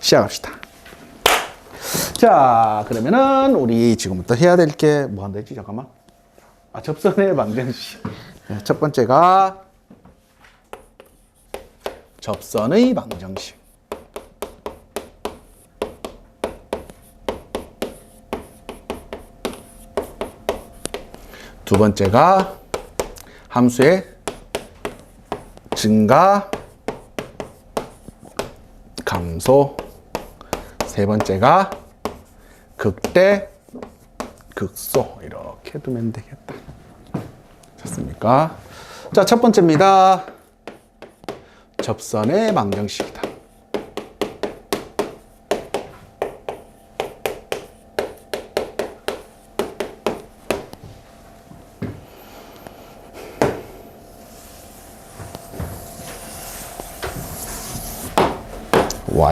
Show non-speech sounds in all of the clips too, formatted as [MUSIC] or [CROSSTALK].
시작합시다. 자, 그러면은 우리 지금부터 해야 될 게 뭐 한다 했지? 잠깐만. 아, 접선의 방정식. 네, 첫 번째가 접선의 방정식. 두 번째가 함수의 증가, 감소. 세 번째가 극대, 극소. 이렇게 두면 되겠다. 됐습니까? 자, 첫 번째입니다. 접선의 방정식이다.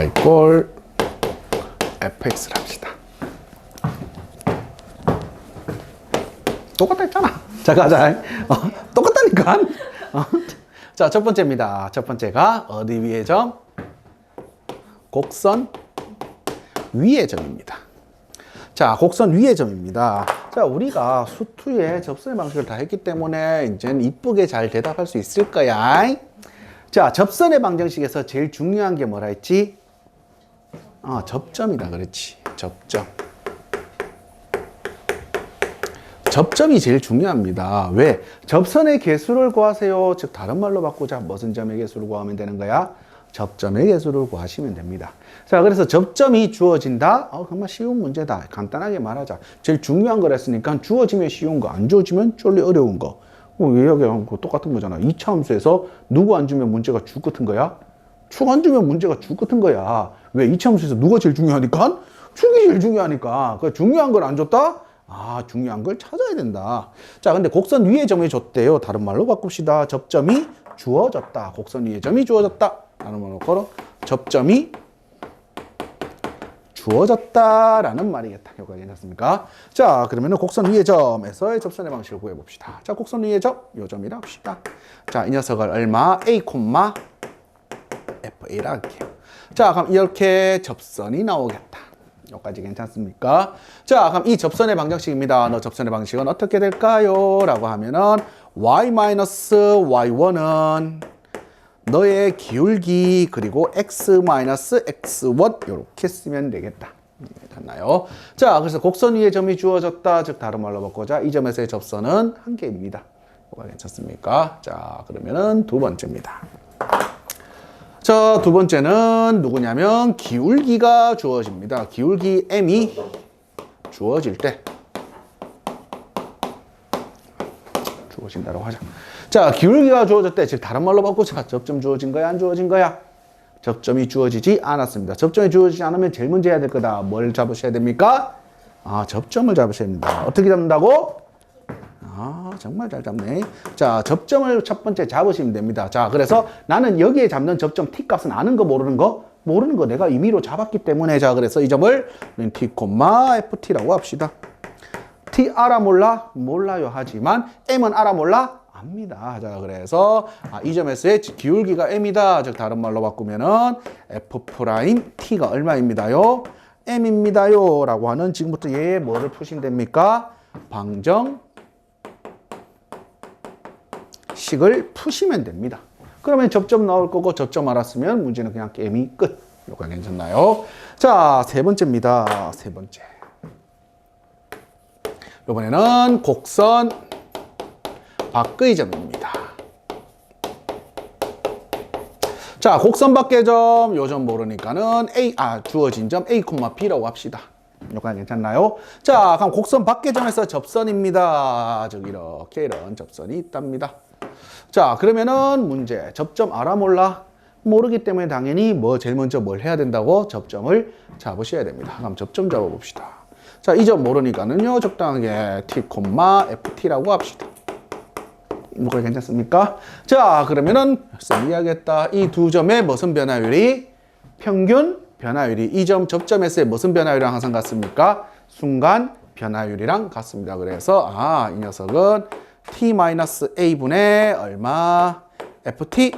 Y꼴 fx를 합시다. 똑같다 했잖아. 자, 가자. 어, 똑같다니까. 어. 자, 첫 번째입니다. 첫 번째가 어디 위의 점? 곡선 위의 점입니다. 자, 곡선 위의 점입니다. 자, 우리가 수투의 접선의 방식을 다 했기 때문에 이제 이쁘게 잘 대답할 수 있을 거야. 자, 접선의 방정식에서 제일 중요한 게 뭐라 했지? 아, 접점이다. 그렇지. 접점. 접점이 제일 중요합니다. 왜? 접선의 개수를 구하세요. 즉 다른 말로 바꾸자. 무슨 점의 개수를 구하면 되는 거야? 접점의 개수를 구하시면 됩니다. 자, 그래서 접점이 주어진다. 어, 정말 쉬운 문제다. 간단하게 말하자. 제일 중요한 거랬으니까 주어지면 쉬운 거, 안 주어지면 쫄리 어려운 거. 어, 얘기하는 거 똑같은 거잖아. 이차 함수에서 누구 안 주면 문제가 죽 같은 거야? 축안 주면 문제가 죽 같은 거야. 왜? 이차 함수에서 누가 제일 중요하니까? 축이 제일 중요하니까. 그 중요한 걸 안 줬다? 아, 중요한 걸 찾아야 된다. 자, 근데 곡선 위의 점이 줬대요. 다른 말로 바꿉시다. 접점이 주어졌다. 곡선 위의 점이 주어졌다. 라는 말로 걸어. 접점이 주어졌다라는 말이겠다. 결과 괜찮습니까? 자, 그러면 은 곡선 위의 점에서의 접선의 방식을 구해 봅시다. 자, 곡선 위의 점, 요 점이라 합시다. 자, 이 녀석을 얼마? a, fa라 할게요. 자, 그럼 이렇게 접선이 나오겠다. 여기까지 괜찮습니까? 자, 그럼 이 접선의 방정식입니다. 너 접선의 방식은 어떻게 될까요? 라고 하면은 y-y1은 너의 기울기 그리고 x-x1 이렇게 쓰면 되겠다. 됐나요? 자, 그래서 곡선 위에 점이 주어졌다. 즉 다른 말로 바꾸자. 이 점에서의 접선은 한 개입니다. 뭐가 괜찮습니까? 자, 그러면은 두 번째입니다. 자, 두 번째는 누구냐면 기울기가 주어집니다. 기울기 m이 주어질 때 주어진다고 하자. 자, 기울기가 주어졌대. 즉 다른 말로 바꾸자. 접점 주어진 거야, 안 주어진 거야? 접점이 주어지지 않았습니다. 접점이 주어지지 않으면 제일 먼저 해야 될 거다. 뭘 잡으셔야 됩니까? 아, 접점을 잡으셔야 됩니다. 어떻게 잡는다고? 아, 정말 잘 잡네. 자, 접점을 첫 번째 잡으시면 됩니다. 자, 그래서 나는 여기에 잡는 접점 t 값은 아는 거 모르는 거? 모르는 거 내가 임의로 잡았기 때문에 자, 그래서 이 점을 t, ft라고 합시다. t 알아 몰라? 몰라요 하지만 m은 알아 몰라? 압니다. 자, 그래서 아, 이 점에서의 기울기가 m이다. 즉 다른 말로 바꾸면은 f 프라임 t가 얼마입니다요? m입니다요. 라고 하는 지금부터 얘 뭐를 푸시면 됩니까? 방정 식을 푸시면 됩니다. 그러면 접점 나올 거고 접점 알았으면 문제는 그냥 게임이 끝. 요거 괜찮나요? 자, 세 번째입니다. 세 번째. 이번에는 곡선 밖의 점입니다. 자, 곡선 밖의 점, 요 점 모르니까는 A, 아, 주어진 점 A, B라고 합시다. 요거 괜찮나요? 자, 그럼 곡선 밖의 점에서 접선입니다. 즉, 이렇게 이런 접선이 있답니다. 자, 그러면은 문제. 접점 알아 몰라? 모르기 때문에 당연히 뭐 제일 먼저 뭘 해야 된다고? 접점을 잡으셔야 됩니다. 그럼 접점 잡아 봅시다. 자, 이 점 모르니까는요, 적당하게 t, ft라고 합시다. 뭐가 괜찮습니까? 자, 그러면은 쌤 이야기했다. 이 두 점의 무슨 변화율이? 평균 변화율이 이 점 접점에서의 무슨 변화율이랑 항상 같습니까? 순간 변화율이랑 같습니다. 그래서 아, 이 녀석은 t-a분의 얼마? ft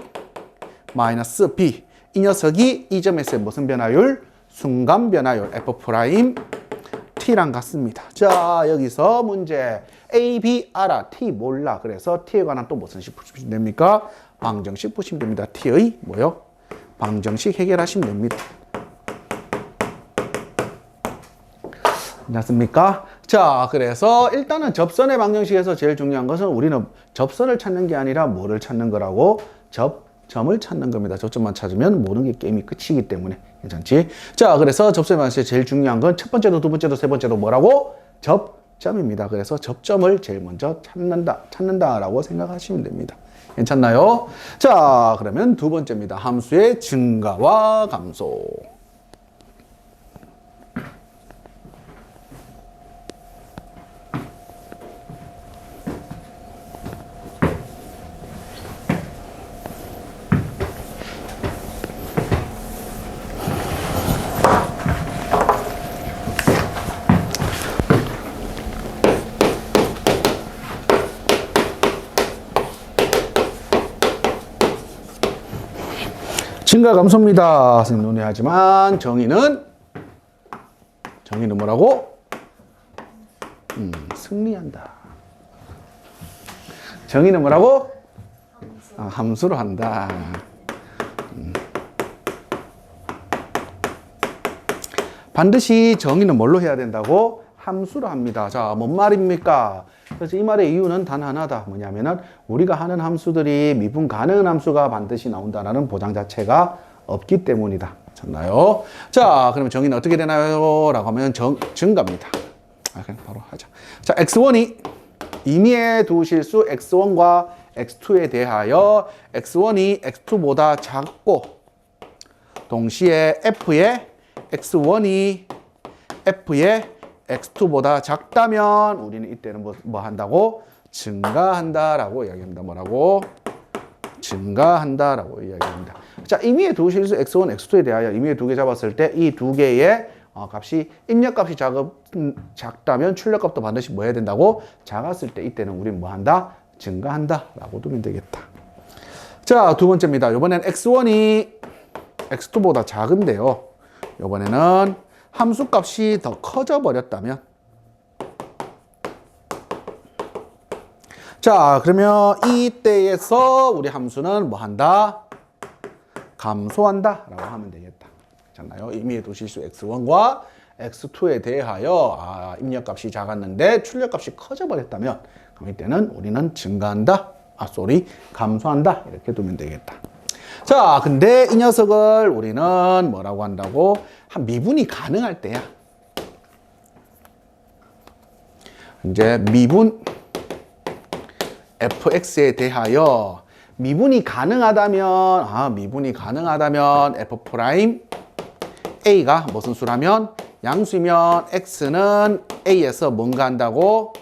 마이너스 b 이 녀석이 이 점에서의 무슨 변화율? 순간 변화율 f 프라임 t랑 같습니다. 자 여기서 문제 a, b 알아 t 몰라 그래서 t에 관한 또 무슨 식 푸시면 됩니까? 방정식 푸시면 됩니다. t의 뭐요? 방정식 해결하시면 됩니다. 맞습니까? 자, 그래서 일단은 접선의 방정식에서 제일 중요한 것은 우리는 접선을 찾는 게 아니라 뭐를 찾는 거라고? 접점을 찾는 겁니다. 접점만 찾으면 모든 게 게임이 끝이기 때문에 괜찮지? 자, 그래서 접선의 방정식에 제일 중요한 건 첫 번째도 두 번째도 세 번째도 뭐라고? 접점입니다. 그래서 접점을 제일 먼저 찾는다, 찾는다라고 생각하시면 됩니다. 괜찮나요? 자, 그러면 두 번째입니다. 함수의 증가와 감소. 증가 감소입니다. 논의하지만 정의는 정의는 뭐라고? 음, 승리한다. 정의는 뭐라고? 아, 함수로 한다. 음. 반드시 정의는 뭘로 해야 된다고? 함수로 합니다. 자, 뭔 말입니까? 그래서 이 말의 이유는 단 하나다. 뭐냐면은 우리가 하는 함수들이 미분 가능한 함수가 반드시 나온다라는 보장 자체가 없기 때문이다. 잖나요? 자, 그러면 정의는 어떻게 되나요? 라고 하면 정, 증가입니다. 아, 그냥 바로 하자. 자, x1이 임의의 두 실수 x1과 x2에 대하여 x1이 x2보다 작고 동시에 f의 x1이 f의 x2보다 작다면 우리는 이때는 뭐, 뭐 한다고? 증가한다라고 이야기합니다. 뭐라고? 증가한다라고 이야기합니다. 자, 임의의 두 실수 x1, x2에 대하여 임의의 두 개 잡았을 때 이 두 개의 어, 값이 입력값이 작업, 음, 작다면 출력값도 반드시 뭐 해야 된다고? 작았을 때 이때는 우리는 뭐 한다? 증가한다 라고 두면 되겠다. 자, 두 번째입니다. 이번엔 x1이 x2보다 작은데요. 이번에는 함수 값이 더 커져 버렸다면? 자 그러면 이때에서 우리 함수는 뭐 한다? 감소한다? 라고 하면 되겠다. 잖아요? 임의의 도실수 x1과 x2에 대하여 아, 입력값이 작았는데 출력값이 커져 버렸다면 그럼 이때는 우리는 증가한다. 아 쏘리 감소한다. 이렇게 두면 되겠다 자, 근데 이 녀석을 우리는 뭐라고 한다고? 한 미분이 가능할 때야. 이제 미분 fx에 대하여 미분이 가능하다면 아, 미분이 가능하다면 f 프라임 a가 무슨 수라면 양수이면 x는 a에서 뭔가 한다고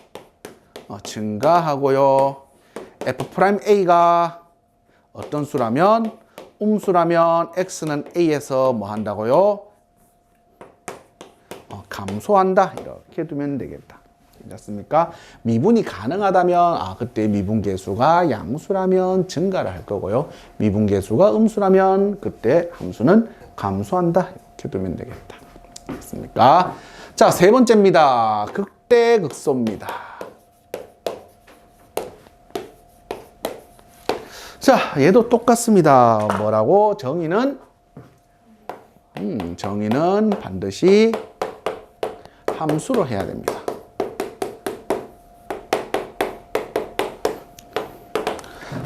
어, 증가하고요. f 프라임 a가 어떤 수라면 음수라면 x는 a에서 뭐 한다고요? 어, 감소한다 이렇게 두면 되겠다. 괜찮습니까? 미분이 가능하다면 아 그때 미분 계수가 양수라면 증가를 할 거고요. 미분 계수가 음수라면 그때 함수는 감소한다 이렇게 두면 되겠다. 됐습니까? 자, 세 번째입니다. 극대 극소입니다. 자, 얘도 똑같습니다. 뭐라고? 정의는 음, 정의는 반드시 함수로 해야 됩니다.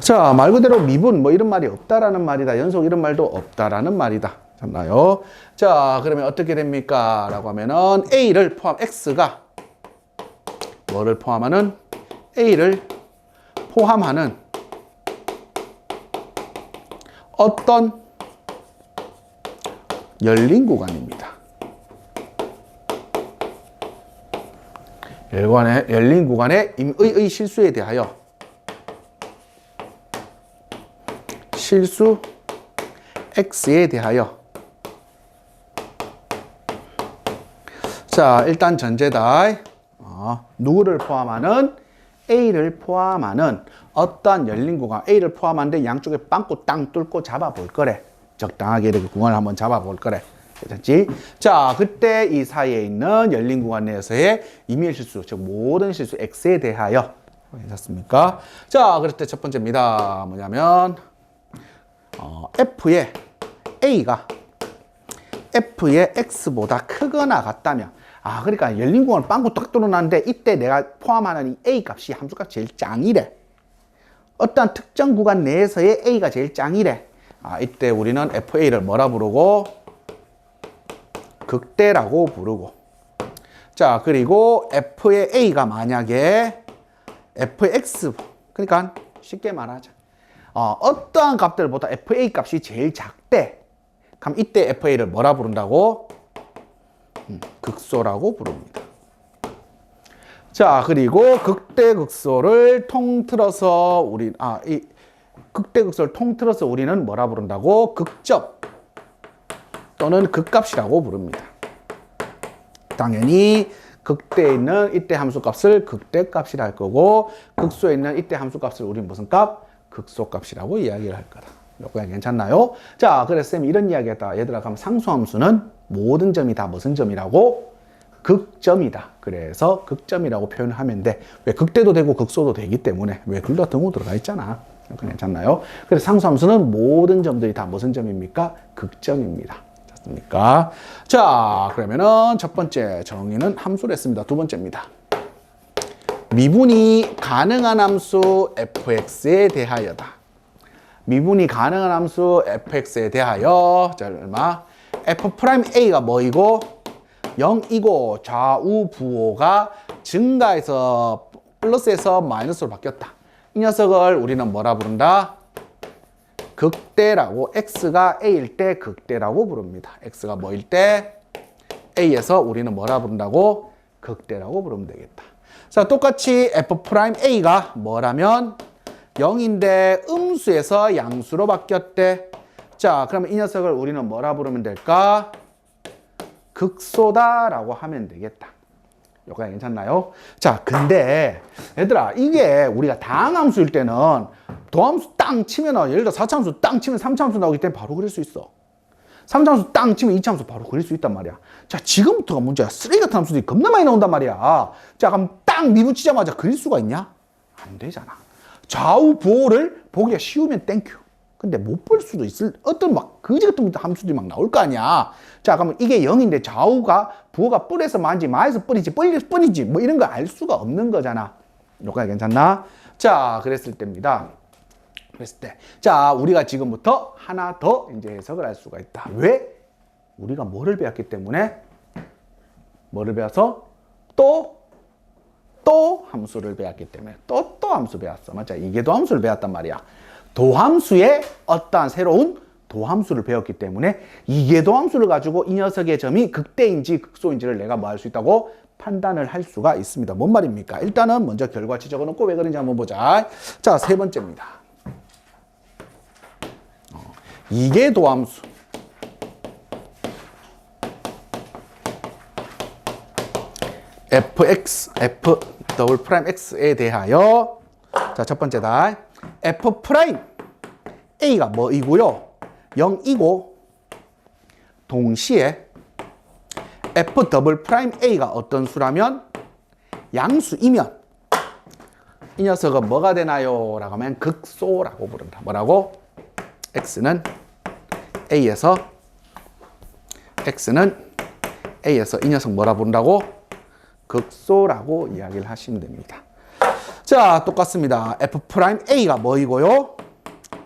자, 말 그대로 미분 뭐 이런 말이 없다라는 말이다. 연속 이런 말도 없다라는 말이다. 잖나요? 자, 그러면 어떻게 됩니까? 라고 하면은 A를 포함 X가 뭐를 포함하는 A를 포함하는 어떤 열린 구간입니다. 열관의, 열린 구간의 임의의 실수에 대하여 실수 x에 대하여 자 일단 전제다 어, 누구를 포함하는 a를 포함하는 어떠한 열린 구간 A를 포함한데 양쪽에 빵꾸 땅 뚫고 잡아볼 거래. 적당하게 이렇게 구간을 한번 잡아볼 거래. 괜찮지? 자, 그때 이 사이에 있는 열린 구간 내에서의 임의의 실수, 즉 모든 실수 X에 대하여 괜찮습니까? 자, 그럴 때 첫 번째입니다. 뭐냐면 어, F의 A가 F의 X보다 크거나 같다면 아 그러니까 열린 구간을 빵꾸 딱 뚫어놨는데 이때 내가 포함하는 이 A 값이 함수값 제일 짱이래 어떠한 특정 구간 내에서의 A가 제일 짱이래. 아 이때 우리는 FA를 뭐라 부르고? 극대라고 부르고. 자 그리고 F의 A가 만약에 FX 그러니까 쉽게 말하자. 어, 어떠한 값들보다 FA 값이 제일 작대? 그럼 이때 FA를 뭐라 부른다고? 음, 극소라고 부릅니다. 자, 그리고 극대 극소를 통틀어서 우리 아, 이 극대 극소를 통틀어서 우리는 뭐라 부른다고? 극점 또는 극값이라고 부릅니다. 당연히 극대에 있는 이때 함수값을 극대값이라 할 거고 극소에 있는 이때 함수값을 우리 무슨 값? 극소값이라고 이야기를 할 거다. 요거 괜찮나요? 자, 그래서 쌤이 이런 이야기 했다. 얘들아, 그럼 상수함수는 모든 점이 다 무슨 점이라고? 극점이다. 그래서 극점이라고 표현하면 돼. 왜 극대도 되고 극소도 되기 때문에 왜 글과 등호 들어가 있잖아. 괜찮나요? 그래서 상수함수는 모든 점들이 다 무슨 점입니까? 극점입니다. 됐습니까? 자, 그러면은 첫 번째 정의는 함수를 했습니다. 두 번째입니다. 미분이 가능한 함수 fx에 대하여다. 미분이 가능한 함수 fx에 대하여 자 얼마? f'a가 뭐이고 0이고 좌우 부호가 증가해서 플러스에서 마이너스로 바뀌었다. 이 녀석을 우리는 뭐라 부른다? 극대라고 x가 a일 때 극대라고 부릅니다. x가 뭐일 때 a에서 우리는 뭐라 부른다고? 극대라고 부르면 되겠다. 자, 똑같이 f'a가 뭐라면 0인데 음수에서 양수로 바뀌었대. 자, 그러면 이 녀석을 우리는 뭐라 부르면 될까? 극소다라고 하면 되겠다. 요거 괜찮나요? 자, 근데 얘들아, 이게 우리가 다항함수일 때는 도함수 땅 치면은 예를 들어 4차함수 땅 치면 3차함수 나오기 때문에 바로 그릴 수 있어. 3차함수 땅 치면 2차함수 바로 그릴 수 있단 말이야. 자, 지금부터가 문제야. 쓰레기 같은 함수들이 겁나 많이 나온단 말이야. 자, 그럼 땅 미분 치자마자 그릴 수가 있냐? 안 되잖아. 좌우 부호를 보기가 쉬우면 땡큐. 근데 못 볼 수도 있을 어떤 막 거지 같은 함수들이 막 나올 거 아니야. 자, 그러면 이게 0인데 좌우가 부호가 뿔에서 만지 마에서 뿔이지 뿔이 뿔이지 뭐 이런 거 알 수가 없는 거잖아. 요까지 괜찮나? 자, 그랬을 때입니다. 그랬을 때. 자, 우리가 지금부터 하나 더 이제 해석을 할 수가 있다. 왜? 우리가 뭐를 배웠기 때문에 뭐를 배워서 또또 함수를 배웠기 때문에 또 또 함수 배웠어. 맞죠? 이게 도함수를 배웠단 말이야. 도함수의 어떠한 새로운 도함수를 배웠기 때문에 이게 도함수를 가지고 이 녀석의 점이 극대인지 극소인지를 내가 뭐 할 수 있다고 판단을 할 수가 있습니다. 뭔 말입니까? 일단은 먼저 결과치 적어놓고 왜 그런지 한번 보자. 자, 세 번째입니다. 어, 이게 도함수. fx, f 더블 프라임 x에 대하여 자, 첫 번째다. F 프라임 a가 뭐이고요? 0이고 동시에 f 더블 프라임 a가 어떤 수라면 양수이면 이 녀석은 뭐가 되나요? 라고 하면 극소라고 부른다. 뭐라고? x는 a에서 x는 a에서 이 녀석 뭐라 부른다고? 극소라고 이야기를 하시면 됩니다. 자, 똑같습니다. f'a가 뭐이고요?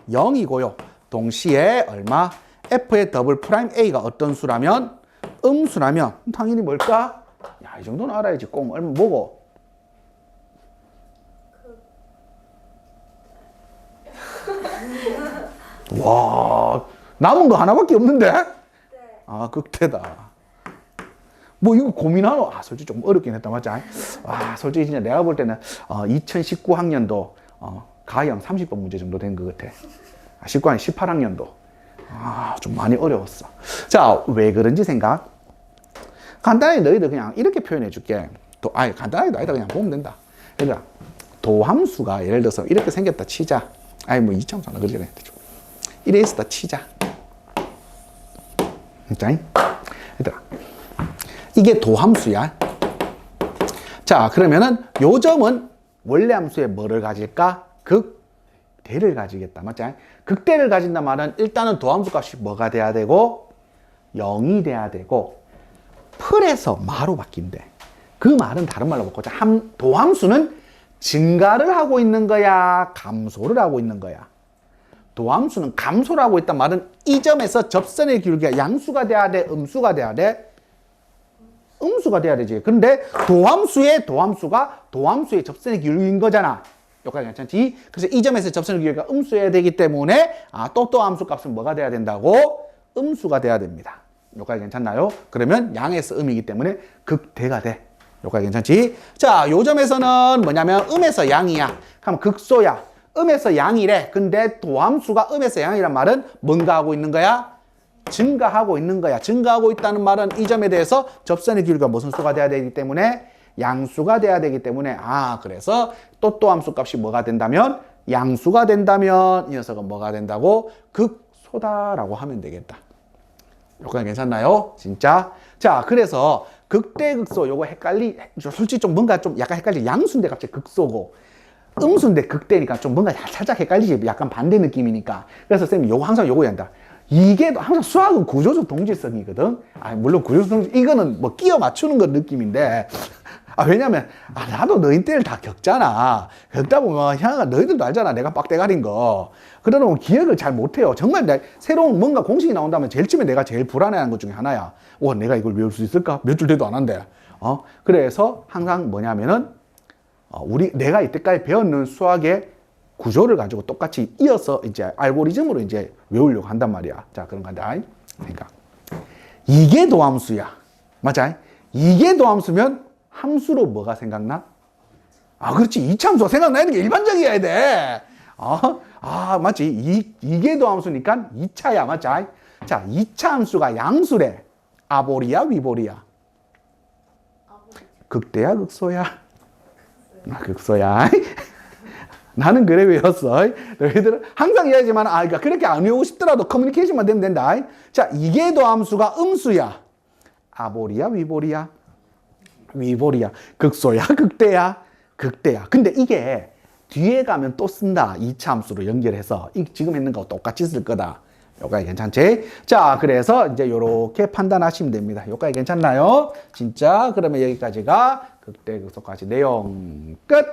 0이고요. 동시에 얼마? f의 더블 프라임 a가 어떤 수라면? 음수라면 당연히 뭘까? 야, 이 정도는 알아야지. 꼭 얼마 뭐고? 와, 남은 거 하나밖에 없는데? 아, 극대다. 뭐 이거 고민하노? 아 솔직히 좀 어렵긴 했다 맞지? 아 솔직히 진짜 내가 볼 때는 어, 2019학년도 어, 가형 30번 문제 정도 된 것 같아. 아, 19학년 18학년도 아 좀 많이 어려웠어. 자 왜 그런지 생각? 간단하게 너희들 그냥 이렇게 표현해 줄게. 또 아예 간단하게도 아니다 그냥 보면 된다. 얘들아 도함수가 예를 들어서 이렇게 생겼다 치자. 아니 뭐 이참수 하나 그리잖아요. 이래 있었다 치자. 자, 얘들아. 이게 도함수야. 자, 그러면은 요 점은 원래 함수에 뭐를 가질까? 극대를 가지겠다. 맞지? 극대를 가진단 말은 일단은 도함수 값이 뭐가 돼야 되고 0이 돼야 되고 풀에서 마로 바뀐대. 그 말은 다른 말로 바꾸자. 함, 도함수는 증가를 하고 있는 거야? 감소를 하고 있는 거야? 도함수는 감소를 하고 있단 말은 이 점에서 접선의 기울기가 양수가 돼야 돼? 음수가 돼야 돼? 음수가 돼야 되지. 근데 도함수의 도함수가 도함수의 접선의 기울기인 거잖아. 여기까지 괜찮지? 그래서 이 점에서 접선의 기울기가 음수여야 되기 때문에 아, 또 또함수 값은 뭐가 돼야 된다고? 음수가 돼야 됩니다. 여기까지 괜찮나요? 그러면 양에서 음이기 때문에 극대가 돼. 여기까지 괜찮지? 자, 요 점에서는 뭐냐면 음에서 양이야. 그럼 극소야. 음에서 양이래. 근데 도함수가 음에서 양이란 말은 뭔가 하고 있는 거야? 증가하고 있는 거야. 증가하고 있다는 말은 이 점에 대해서 접선의 기울기가 무슨 수가 돼야 되기 때문에 양수가 돼야 되기 때문에 아 그래서 또또 함수 값이 뭐가 된다면 양수가 된다면 이 녀석은 뭐가 된다고 극소다라고 하면 되겠다. 요거 괜찮나요? 진짜? 자, 그래서 극대 극소 요거 헷갈리 솔직히 좀 뭔가 좀 약간 헷갈리 양수인데 갑자기 극소고 음수인데 극대니까 좀 뭔가 살짝 헷갈리지 약간 반대 느낌이니까 그래서 쌤이 요거 항상 요거 한다 이게 항상 수학은 구조적 동질성이거든. 아 물론 구조적 동질 이거는 뭐 끼워 맞추는 건 느낌인데. [LAUGHS] 아 왜냐면 아 나도 너희 때를 다 겪잖아. 겪다 보면 향아 너희들도 알잖아 내가 빡대가린 거. 그러다 보면 기억을 잘 못해요. 정말 내 새로운 뭔가 공식이 나온다면 제일 처음에 내가 제일 불안해하는 것 중에 하나야. 와 내가 이걸 외울 수 있을까? 몇 줄 돼도 안 한대. 어? 그래서 항상 뭐냐면은 어, 우리 내가 이때까지 배웠는 수학의 구조를 가지고 똑같이 이어서 이제 알고리즘으로 이제 외우려고 한단 말이야. 자, 그런 간다. 그러니까 이게 도함수야. 맞아? 이게 도함수면 함수로 뭐가 생각나? 아, 그렇지. 이차함수가 생각나야 되는 게 일반적이어야 돼. 어? 아, 맞지. 이, 이게 도함수니까 2차야. 맞자? 자, 2차 함수가 양수래. 아보리야, 위보리야? 극대야, 극소야? 아, 극소야. 나는 그래 외웠어. 너희들은 항상 이야기지만, 아, 그러니까 그렇게 안 외우고 싶더라도 커뮤니케이션만 되면 된다. 자, 이게 도함수가 음수야. 아보리야, 위보리야? 위보리야. 극소야, 극대야? 극대야. 근데 이게 뒤에 가면 또 쓴다. 2차 함수로 연결해서. 이 지금 했는 거 똑같이 쓸 거다. 요까지 괜찮지? 자, 그래서 이제 요렇게 판단하시면 됩니다. 요까지 괜찮나요? 진짜? 그러면 여기까지가 극대 극소까지 내용 끝!